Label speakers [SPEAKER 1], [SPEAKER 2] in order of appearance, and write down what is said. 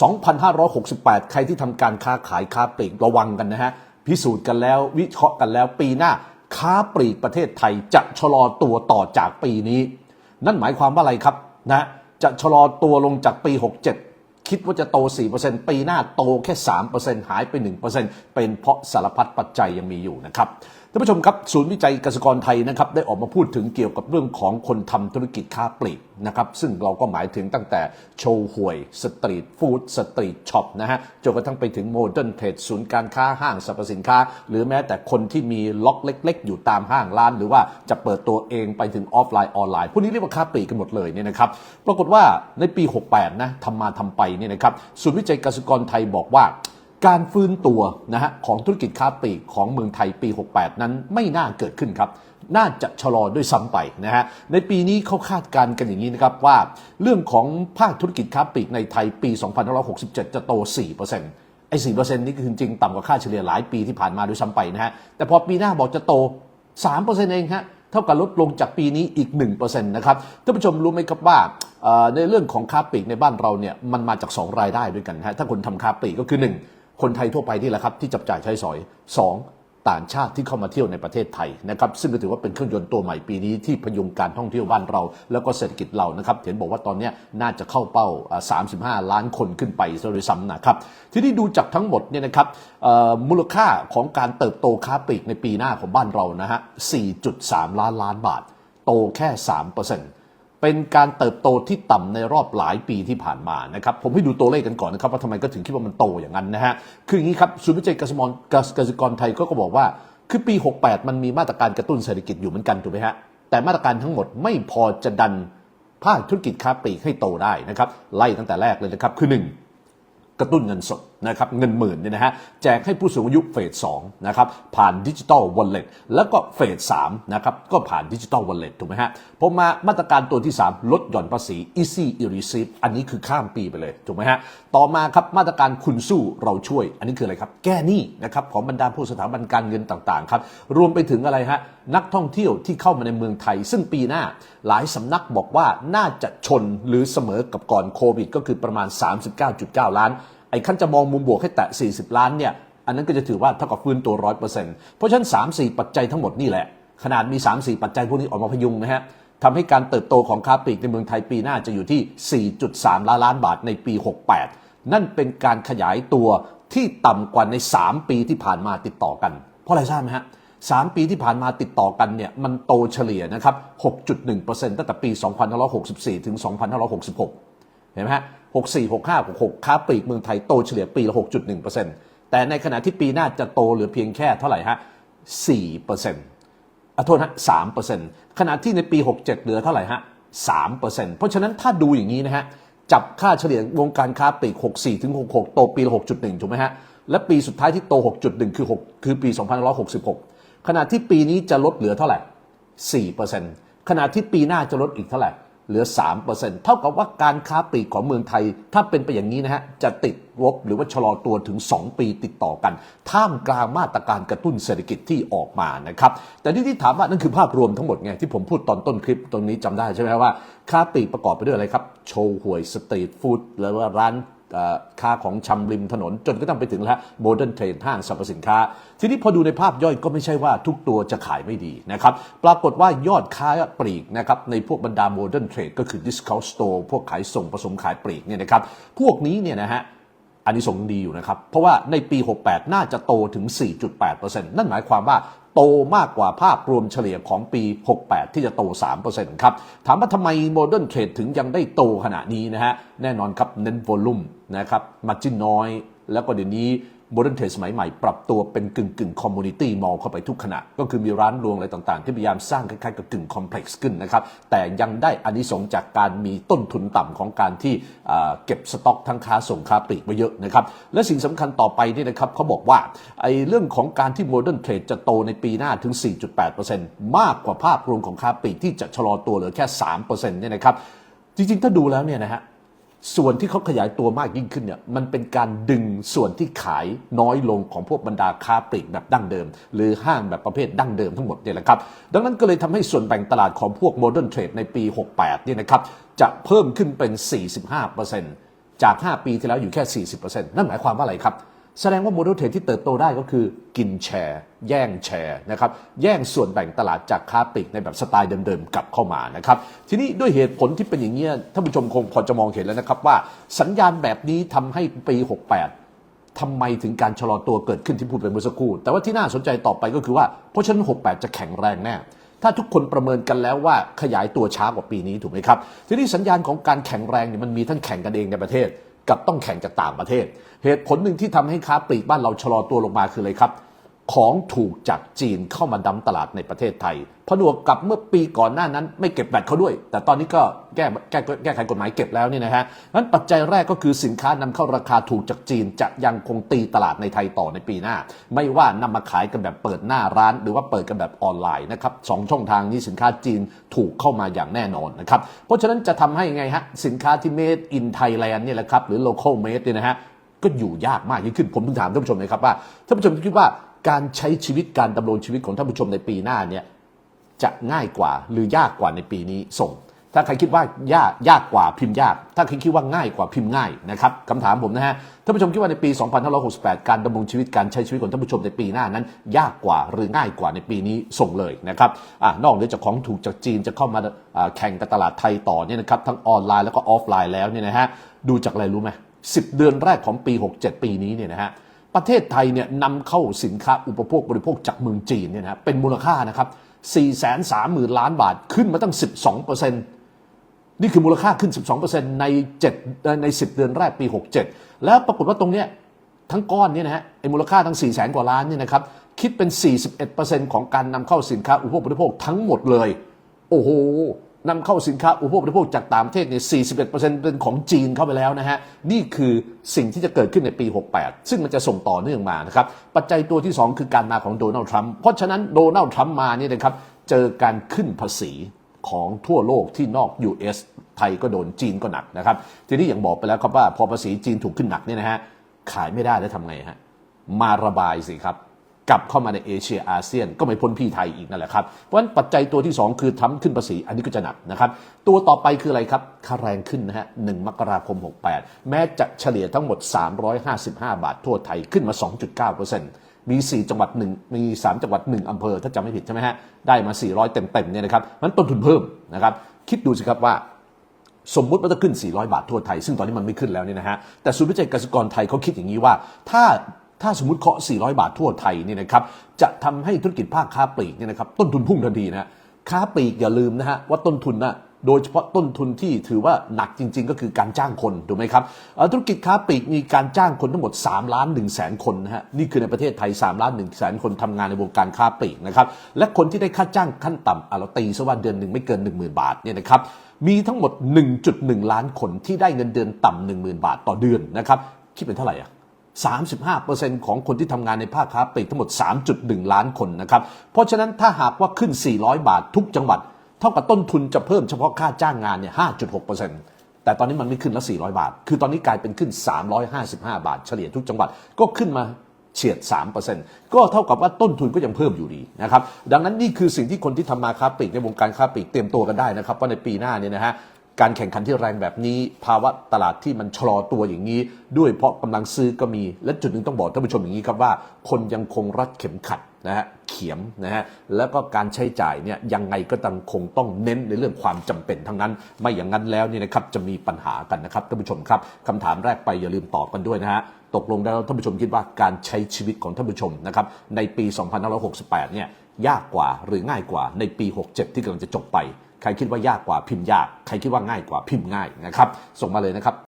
[SPEAKER 1] 2,568 ใครที่ทำการค้าขายค้าปลีกระวังกันนะฮะ พิสูจน์กันแล้ววิเคราะห์กันแล้วปีหน้าค้าปลีกประเทศไทยจะชะลอตัวต่อจากปีนี้ นั่นหมายความว่าอะไรครับนะจะชะลอตัวลงจากปี 67 คิดว่าจะโต 4%ปีหน้าโตแค่ 3%หายไป 1%เป็นเพราะสารพัดปัจจัยยังมีอยู่นะครับ ท่านผู้ชมครับศูนย์วิจัยเกษตรกรไทยนะครับได้ออกมาพูดถึงเกี่ยวกับเรื่องของคนทำธุรกิจค้าปลีกนะครับซึ่งเราก็หมายถึงตั้งแต่โชว์หวย สตรีทฟู้ดสตรีทช็อปนะฮะจนกระทั่งไปถึงโมเดิร์นเทรดศูนย์การค้าห้างสรรพสินค้า หรือแม้แต่คนที่มีล็อกเล็ก ๆ อยู่ตามห้างร้าน หรือว่าจะเปิดตัวเองไปถึงออฟไลน์ออนไลน์พวกนี้เรียกว่าค้าปลีกกันหมดเลยเนี่ยนะครับปรากฏว่าในปี 68นะทำมาทำไปเนี่ยนะครับศูนย์วิจัยเกษตรกรไทยบอกว่า การฟื้นตัวนะฮะของธุรกิจค้าปลีกของเมืองไทยปี 68 นั้นไม่น่าเกิดขึ้นครับ น่าจะชะลอด้วยซ้ำไปนะฮะในปีนี้เขาคาดการณ์กันอย่างนี้นะครับว่า เรื่องของภาคธุรกิจค้าปลีกในไทยปี 2567 จะโต 4%ไอ้4%นี่คือจริงต่ำกว่าค่าเฉลี่ยหลายปีที่ผ่านมาด้วยซ้ำไปนะฮะ แต่พอปีหน้าบอกจะโต 3%เองฮะ เท่ากับลดลงจากปีนี้อีก 1%นะครับ ท่านผู้ชมรู้ไหมครับว่าในเรื่องของค้าปลีกในบ้านเราเนี่ยมันมาจาก 2 รายได้ด้วยกันฮะ ถ้าคนทำค้าปลีกก็คือ 1 คนไทยทั่วไปนี่แหละครับที่จับจ่ายใช้สอย 2 ต่างชาติที่เข้ามาเที่ยวในประเทศไทยนะครับซึ่งก็ถือว่าเป็นเครื่องยนต์ตัวใหม่ปีนี้ที่พยุงการท่องเที่ยวบ้านเรา แล้วก็เศรษฐกิจเรานะครับเห็นบอกว่าตอนนี้น่าจะเข้าเป้า 35 ล้านคนขึ้นไปซะด้วยซ้ำนะครับทีนี้ดูจากทั้งหมดเนี่ยนะครับมูลค่าของการเติบโตค้าปลีกในปีหน้าของบ้านเรานะฮะ4.3 ล้านล้านบาท โตแค่ 3%เเป็นการเติบโตที่ต่ำในรอบหลายปีที่ผ่านมานะครับผมให้ดูตัวเลขกันก่อนนะครับว่าทำไมก็ถึงคิดว่ามันโตอย่างนั้นนะฮะคืออย่างนี้ครับศูนย์วิจัยกษตรกรเกษตรกรไทยก็ก็บอกว่า คือปี 68 มันมีมาตรการกระตุ้นเศรษฐกิจอยู่เหมือนกันถูกไหมฮะแต่มาตรการทั้งหมดไม่พอจะดันภาคธุรกิจค้าปลีกให้โตได้นะครับไล่ตั้งแต่แรกเลยนะครับคือหนึ่งกระตุ้นเงินสด นะครับเงินหมื่นเนี่ยนะฮะแจกให้ผู้สูงอายุเฟสสองนะครับผ่านดิจิตอลวอลเล็ตแล้วก็เฟสสามนะครับก็ผ่านดิจิตอลวอลเล็ตถูกไหมฮะพอมามาตรการตัวที่ 3 ลดหย่อนภาษี easy e receive อันนี้คือข้ามปีไปเลยถูกไหมฮะต่อมาครับมาตรการคุณสู้เราช่วย อันนี้คืออะไรครับ แก้หนี้นะครับของบรรดาผู้สถาบันการเงินต่างๆครับรวมไปถึงอะไรฮะนักท่องเที่ยวที่เข้ามาในเมืองไทย ซึ่งปีหน้าหลายสำนักบอกว่าน่าจะชนหรือเสมอกับก่อนโควิด ก็คือประมาณ 39.9 ล้าน ไอ้ขั้นจะมองมุมบวกให้แตะ 40 ล้านเนี่ย อันนั้นก็จะถือว่าเท่ากับฟื้นตัว 100%เพราะฉะนั้น 3 4 ปัจจัยทั้งหมดนี่แหละ ขนาดมี 3 4 ปัจจัยพวกนี้ออกมาพยุงนะฮะทำให้การเติบโตของค้าปลีกในเมืองไทยปีหน้าจะอยู่ที่ 4.3 ล้านล้านบาทในปี 68 นั่นเป็นการขยายตัวที่ต่ำกว่าใน 3 ปีที่ผ่านมาติดต่อกัน เพราะอะไรทราบไหมฮะ3ปีที่ผ่านมาติดต่อกันเนี่ยมันโตเฉลี่ยนะครับ 6.1%ตั้งแต่ปี 2564 ถึง 2566 เห็นไหมฮะ64 65 66ค้าปลีกเมืองไทยโตเฉลี่ยปีละ6.1%แต่ในขณะที่ปีหน้าจะโตเหลือเพียงแค่เท่าไหร่ฮะ4%อะโทษนะ3%ขณะที่ในปี67เหลือเท่าไหร่ฮะ3%เพราะฉะนั้นถ้าดูอย่างนี้นะฮะจับค่าเฉลี่ยวงการค้าปลีก 64 ถึง 66 โตปีละ 6.1 ถูกไหมฮะ และปีสุดท้ายที่โต 6.1 คือ 6 คือปี 2566 ขณะที่ปีนี้จะลดเหลือเท่าไหร่ 4%ขณะที่ปีหน้าจะลดอีกเท่าไหร่ เหลือ 3%เท่ากับว่าการค้าปลีกของเมืองไทย ถ้าเป็นไปอย่างนี้นะฮะ จะติดลบหรือว่าชะลอตัวถึง 2 ปีติดต่อกัน ท่ามกลางมาตรการกระตุ้นเศรษฐกิจที่ออกมานะครับ แต่ที่ที่ถามว่านั่นคือภาพรวมทั้งหมดไง ที่ผมพูดตอนต้นคลิปตรงนี้จำได้ใช่ไหมว่า ค้าปลีกประกอบไปด้วยอะไรครับ โชว์หวยสตรีทฟู้ดแล้วว่าร้าน ค่าของชำริมถนน จนก็ต้องไปถึงแล้วโมเดิร์นเทรดห้างสรรพสินค้า ทีนี้พอดูในภาพย่อยก็ไม่ใช่ว่าทุกตัวจะขายไม่ดีนะครับ ปรากฏว่ายอดค้าปลีกนะครับในพวกบรรดาโมเดิร์นเทรดก็คือ discount store พวกขายส่งผสมขายปลีกเนี่ยนะครับพวกนี้เนี่ยนะฮะอันนี้ส่งดีอยู่นะครับ เพราะว่าในปี 68 น่าจะโตถึง 4.8%นั่นหมายความว่า โตมากกว่าภาพรวมเฉลี่ยของปี 68 ที่จะโต 3%ครับ ถามว่าทำไมโมเดิร์นเทรดถึงยังได้โตขนาดนี้นะฮะ แน่นอนครับเน้นโวลุ่มนะครับมาจิ้นน้อย แล้วก็เดี๋ยวนี้ โมเดิร์นเทรดสมัยใหม่ปรับตัวเป็นกึ่งกึ่งคอมมูนิตี้มอลเข้าไปทุกขณะ ก็คือมีร้านรวงอะไรต่างๆ ที่พยายามสร้างคล้ายๆกับกึ่งคอมเพล็กซ์ขึ้นนะครับ แต่ยังได้อานิสงส์จากการมีต้นทุนต่ำของการที่เก็บสต็อกทั้งค้าส่งค้าปลีกไว้เยอะนะครับ และสิ่งสำคัญต่อไปนี่นะครับเขาบอกว่าไอ้เรื่องของการที่โมเดิร์นเทรดจะโตในปีหน้าถึง 4.8%มากกว่าภาพรวมของค้าปลีกที่จะชะลอตัวเหลือแค่ 3%เนี่ยนะครับจริงๆถ้าดูแล้วเนี่ยนะฮะ ส่วนที่เขาขยายตัวมากยิ่งขึ้นเนี่ยมันเป็นการดึงส่วนที่ขายน้อยลงของพวกบรรดาค้าปลีกแบบดั้งเดิม หรือห้างแบบประเภทดั้งเดิมทั้งหมดเนี่ยแหละครับ ดังนั้นก็เลยทำให้ส่วนแบ่งตลาดของพวกโมเดิร์นเทรดในปี 68เนี่ยนะครับจะเพิ่มขึ้นเป็น 45%จาก 5 ปีที่แล้วอยู่แค่ 40%นั่นหมายความว่าอะไรครับ แสดงว่าโมเดลเทรดที่เติบโตได้ก็คือกินแชร์ แย่งแชร์นะครับแย่งส่วนแบ่งตลาดจากค้าปลีกในแบบสไตล์เดิมๆกลับเข้ามานะครับทีนี้ด้วยเหตุผลที่เป็นอย่างนี้ยท่านผู้ชมคงพอจะมองเห็นแล้วนะครับว่าสัญญาณแบบนี้ทำให้ปี 68ทำไมถึงการชะลอตัวเกิดขึ้นที่พูดไปเมื่อสักครู่ แต่ว่าที่น่าสนใจต่อไปก็คือว่า เพราะฉะนั้น 68 จะแข็งแรงแน่ ถ้าทุกคนประเมินกันแล้วว่าขยายตัวช้ากว่าปีนี้ถูกไหมครับ ทีนี้สัญญาณของการแข็งแรงเนี่ยมันมีทั้งแข่งกันเองในประเทศ กับต้องแข่งจากต่างประเทศ เหตุผลหนึ่งที่ทำให้ค้าปลีกบ้านเราชะลอตัวลงมาคืออะไรครับ ของถูกจากจีนเข้ามาดำตลาดในประเทศไทยผนวกกับเมื่อปีก่อนหน้านั้นไม่เก็บแบตเขาด้วย แต่ตอนนี้ก็แก้แก้แก้ไขกฎหมายเก็บแล้วนี่นะฮะนั้นปัจจัยแรกก็คือสินค้านำเข้าราคาถูกจากจีน จะยังคงตีตลาดในไทยต่อในปีหน้า ไม่ว่านำมาขายกันแบบเปิดหน้าร้าน หรือว่าเปิดกันแบบออนไลน์นะครับสองช่องทางนี้สินค้าจีนถูกเข้ามาอย่างแน่นอนนะครับเพราะฉะนั้นจะทำให้ไงฮะสินค้าที่ made in Thailand เนี่ยแหละครับหรือ local made เนี่ยนะฮะก็อยู่ยากมากยิ่งขึ้นผมถึงถามท่านผู้ชมนะครับว่าท่านผู้ชมคิดว่า การใช้ชีวิตการดำรงชีวิตของท่านผู้ชมในปีหน้าเนี่ยจะง่ายกว่าหรือยากกว่าในปีนี้ส่ง ถ้าใครคิดว่ายากยากกว่าพิมพ์ยาก ถ้าใครคิดว่าง่ายกว่าพิมพ์ง่ายนะครับคำถามผมนะฮะท่านผู้ชมคิดว่าในปี 2568 การดำรงชีวิตการใช้ชีวิตของท่านผู้ชมในปีหน้านั้น ยากกว่าหรือง่ายกว่าในปีนี้ส่งเลยนะครับอ่านอกเหนือจากของถูกจากจีนจะเข้ามาอ่าแข่งกับตลาดไทยต่อเนี่ยนะครับทั้งออนไลน์แล้วก็ออฟไลน์แล้วเนี่ยนะฮะดูจากอะไรรู้ไหม10เดือนแรกของปี 67 ปีนี้เนี่ยนะฮะ ประเทศไทยเนี่ยนำเข้าสินค้าอุปโภคบริโภคจากเมืองจีนเนี่ยนะเป็นมูลค่านะครับ430,000 ล้านบาทขึ้นมาตั้ง 12%นี่คือมูลค่าขึ้น 12%ใน7ใน 10 เดือนแรกปี 67 แล้วปรากฏว่าตรงเนี้ยทั้งก้อนเนี่ยนะฮะไอ้มูลค่าทั้ง 4 0 0แสนกว่าล้านเนี่ยนะครับคิดเป็น 41%ของการนำเข้าสินค้าอุปโภคบริโภคทั้งหมดเลย โอ้โห นำเข้าสินค้าอุปโภคบริโภคจากต่างประเทศเนี่ย 41%เป็นของจีนเข้าไปแล้วนะฮะ นี่คือสิ่งที่จะเกิดขึ้นในปี 68 ซึ่งมันจะส่งต่อเนื่องมานะครับ ปัจจัยตัวที่ 2 คือการมาของโดนัลด์ทรัมป์ เพราะฉะนั้นโดนัลด์ทรัมป์มาเนี่ยนะครับ เจอการขึ้นภาษีของทั่วโลกที่นอก US ไทยก็โดนจีนก็หนักนะครับ ทีนี้อย่างบอกไปแล้วครับว่าพอภาษีจีนถูกขึ้นหนักเนี่ยนะฮะ ขายไม่ได้แล้วทำไงฮะ มาระบายสิครับ กลับเข้ามาในเอเชียอาเซียนก็ไม่พ้นพี่ไทยอีกนั่นแหละครับ เพราะฉะนั้นปัจจัยตัวที่ 2 คือทำขึ้นภาษีอันนี้ก็จะหนักนะครับ ตัวต่อไปคืออะไรครับ ค่าแรงขึ้นนะฮะ1มกราคม 68 แม้จะเฉลี่ยทั้งหมด 355 บาททั่วไทยขึ้นมา 2.9%มี 4 จังหวัดหนึ่งมี 3 จังหวัด 1 อำเภอ ถ้าจำไม่ผิดใช่ไหมฮะ ได้มา 400 เต็มๆเนี่ยนะครับมันต้นทุนเพิ่มนะครับ คิดดูสิครับว่าสมมุติว่าจะขึ้น 400 บาททั่วไทย ซึ่งตอนนี้มันไม่ขึ้นแล้วเนี่ยนะฮะ แต่ศูนย์วิจัยเกษตรกรไทยเขาคิดอย่างนี้ว่า ถ้า ถ้าสมมติเคาะ 400 บาททั่วไทยนี่นะครับจะทำให้ธุรกิจภาคค้าปลีกเนี่ยนะครับต้นทุนพุ่งทันทีนะค้าปลีกอย่าลืมนะฮะว่าต้นทุนนะโดยเฉพาะต้นทุนที่ถือว่าหนักจริง ๆ ก็คือการจ้างคนถูกไหมครับธุรกิจค้าปลีกมีการจ้างคนทั้งหมด3ล้าน1แสนคนนะฮะนี่คือในประเทศไทย3ล้าน1แสนคนทำงานในวงการค้าปลีกนะครับและคนที่ได้ค่าจ้างขั้นต่ำเราตีซะว่าเดือนหนึ่งไม่เกิน 10,000 บาทเนี่ยนะครับมีทั้งหมด 1.1 ล้านคนที่ได้เงินเดือนต่ำ10,000 บาทต่อเดือนนะครับคิดเป็นเท่าไหร่อะ 35%ของคนที่ทำงานในภาคค้าปลีกทั้งหมด 3.1 ล้านคนนะครับ เพราะฉะนั้นถ้าหากว่าขึ้น 400 บาททุกจังหวัด เท่ากับต้นทุนจะเพิ่มเฉพาะค่าจ้างงานเนี่ย 5.6%แต่ตอนนี้มันไม่ขึ้นล้ว400 บาท คือตอนนี้กลายเป็นขึ้น 355 บาท เฉลี่ยทุกจังหวัดก็ขึ้นมาเฉียด 3%ก็เท่ากับว่าต้นทุนก็ยังเพิ่มอยู่ดีนะครับ ดังนั้นนี่คือสิ่งที่คนที่ทำมาค้าปลีกในวงการค้าปลีกเตรียมตัวกันได้นะครับว่าในปีหน้าเนี่ยนะฮะ การแข่งขันที่แรงแบบนี้ ภาวะตลาดที่มันชะลอตัวอย่างนี้ ด้วยเพราะกำลังซื้อก็มี และจุดหนึ่งต้องบอกท่านผู้ชมอย่างนี้ครับว่า คนยังคงรัดเข็มขัดนะฮะเขียมนะฮะแล้วก็การใช้จ่ายเนี่ยยังไงก็ต้องคงต้องเน้นในเรื่องความจำเป็นทั้งนั้น ไม่อย่างนั้นแล้วเนี่ยนะครับจะมีปัญหากันนะครับท่านผู้ชมครับคำถามแรกไปอย่าลืมตอบกันด้วยนะฮะตกลงแล้วท่านผู้ชมคิดว่าการใช้ชีวิตของท่านผู้ชมนะครับในปี 2568 เนี่ยยากกว่าหรือง่ายกว่าในปี 67 ที่กำลังจะจบไป ใครคิดว่ายากกว่าพิมพ์ยาก ใครคิดว่าง่ายกว่าพิมพ์ง่ายนะครับ ส่งมาเลยนะครับ